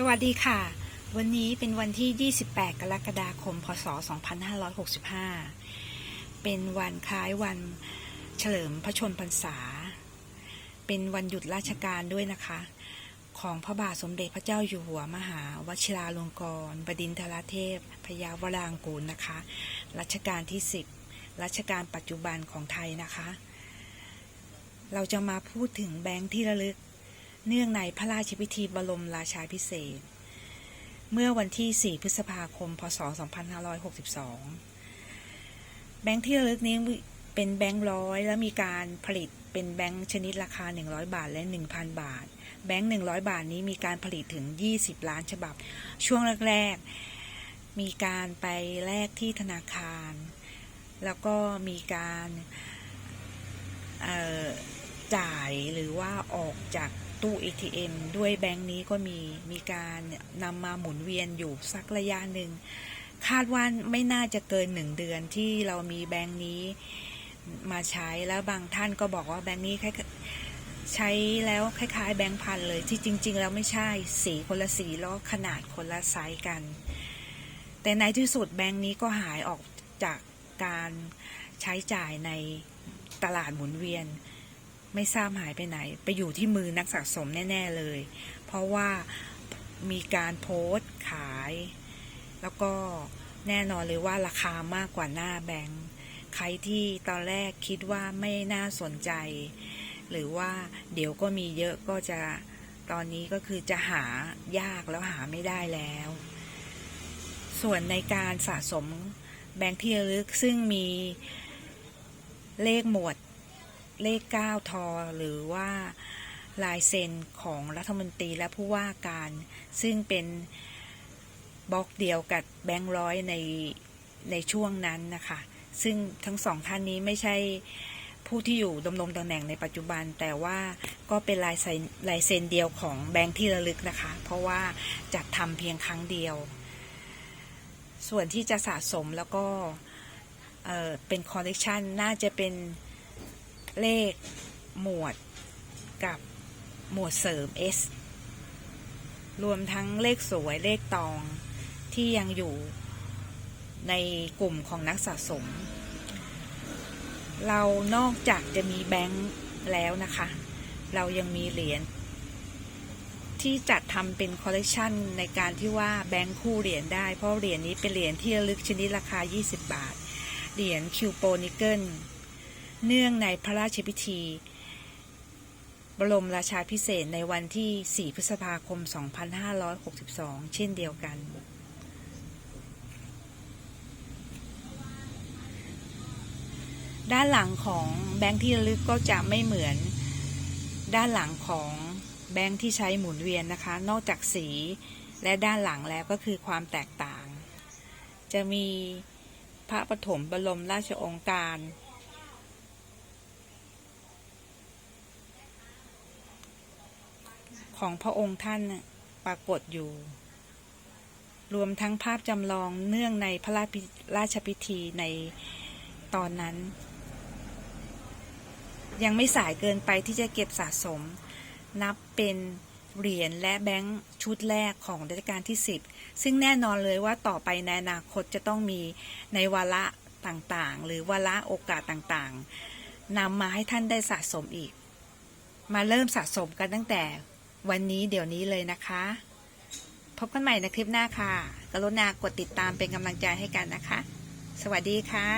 สวัสดีค่ะ วันนี้เป็นวันที่ 28 กรกฎาคม พศ 2565 เป็นวันคล้ายวันเฉลิมพระชนพรรษา เป็นวันหยุดราชการด้วยนะคะ ของพระบาทสมเด็จพระเจ้าอยู่หัวมหาวชิราลงกรณบดินทรเทพ พยาวรางกูลนะคะ รัชกาลที่ 10 รัชกาลปัจจุบันของไทยนะคะ เราจะมาพูดถึงแบงค์ที่ระลึก เนื่องในพระราชพิธีบรมราชาพิเศษ เมื่อวันที่ 4 พฤษภาคม พศ 2562 แบงค์ที่ระลึกนี้เป็นแบงค์ร้อยและมีการผลิตเป็นแบงค์ชนิดราคา 100 บาทและ 1,000 บาท แบงค์ 100 บาทนี้มีการผลิตถึง 20 ล้านฉบับ ช่วงแรกๆ มีการไปแลกที่ธนาคาร แล้วก็มีการจ่ายหรือว่าออกจาก ตู้ ATM ด้วยแบงค์นี้ก็มีมีการนำมาหมุนเวียนอยู่สักระยะหนึ่ง คาดว่าไม่น่าจะเกินหนึ่งเดือนที่เรามีแบงค์นี้มาใช้แล้วบางท่านก็บอกว่าแบงค์นี้ใช้แล้วคล้าย ๆ แบงค์พันเลยที่จริง ๆ แล้วไม่ใช่สีคนละสีแล้วขนาดคนละไซส์กัน แต่ในที่สุดแบงค์นี้ก็หายออกจากการใช้จ่ายในตลาดหมุนเวียน ไม่ทราบหายไปไหน ไปอยู่ที่มือนักสะสมแน่ ๆเลย เพราะว่ามีการโพสต์ขาย แล้วก็แน่นอนเลยว่าราคามากกว่าหน้าแบงค์ใครที่ตอนแรกคิดว่าไม่น่าสนใจ หรือว่าเดี๋ยวก็มีเยอะก็จะตอนนี้ก็คือจะหายากแล้วหาไม่ได้แล้ว ส่วนในการสะสมแบงค์ที่ระลึกซึ่งมีเลขหมวด เลข 9 ทอ หรือว่าลายเซ็นของรัฐมนตรีและผู้ว่าการ ซึ่งเป็นบล็อกเดียวกับแบงค์ร้อยในในช่วงนั้นนะคะ ซึ่งทั้งสองท่านนี้ไม่ใช่ผู้ที่อยู่ดำรงตำแหน่งในปัจจุบัน แต่ว่าก็เป็นลายเซ็นลายเซ็นเดียวของแบงค์ที่ระลึกนะคะ เพราะว่าจัดทำเพียงครั้งเดียว ส่วนที่จะสะสมแล้วก็เอ่อเป็นคอลเลกชันน่าจะเป็น เลขหมวดกับหมวดเสริม S รวมทั้งเลขสวยเลขตองที่ยังอยู่ในกลุ่มของนักสะสม เรานอกจากจะมีแบงค์แล้วนะคะ เรายังมีเหรียญที่จัดทำเป็นคอลเลกชันในการที่ว่าแบงค์คู่เหรียญได้ เพราะเหรียญนี้เป็นเหรียญที่ระลึกชนิดราคา 20 บาท เหรียญคิวโปนิเกิล เนื่องในพระราชพิธี บรมราชาพิเศษในวันที่ 4 พฤษภาคม 2562 เช่นเดียวกัน ด้านหลังของแบงค์ที่ระลึกก็จะไม่เหมือนด้านหลังของแบงค์ที่ใช้หมุนเวียนนะคะ นอกจากสีและด้านหลังแล้วก็คือความแตกต่าง จะมีพระปฐมบรมราชองค์การ ของพระองค์ท่านปรากฏอยู่ รวมทั้งภาพจำลองเนื่องในพระราชพิราชพิธีในตอนนั้น ยังไม่สายเกินไปที่จะเก็บสะสม นับเป็นเหรียญและแบงค์ชุดแรกของรัชกาลที่ 10 ซึ่งแน่นอนเลยว่าต่อไปในอนาคตจะต้องมีในวาระต่างๆ หรือวาระโอกาสต่างๆนำมาให้ท่านได้สะสมอีก มาเริ่มสะสมกันตั้งแต่ วันนี้เดี๋ยวนี้เลยนะคะ พบกันใหม่ในคลิปหน้าค่ะกรุณากดติดตามเป็นกำลังใจให้กันนะคะ สวัสดีค่ะ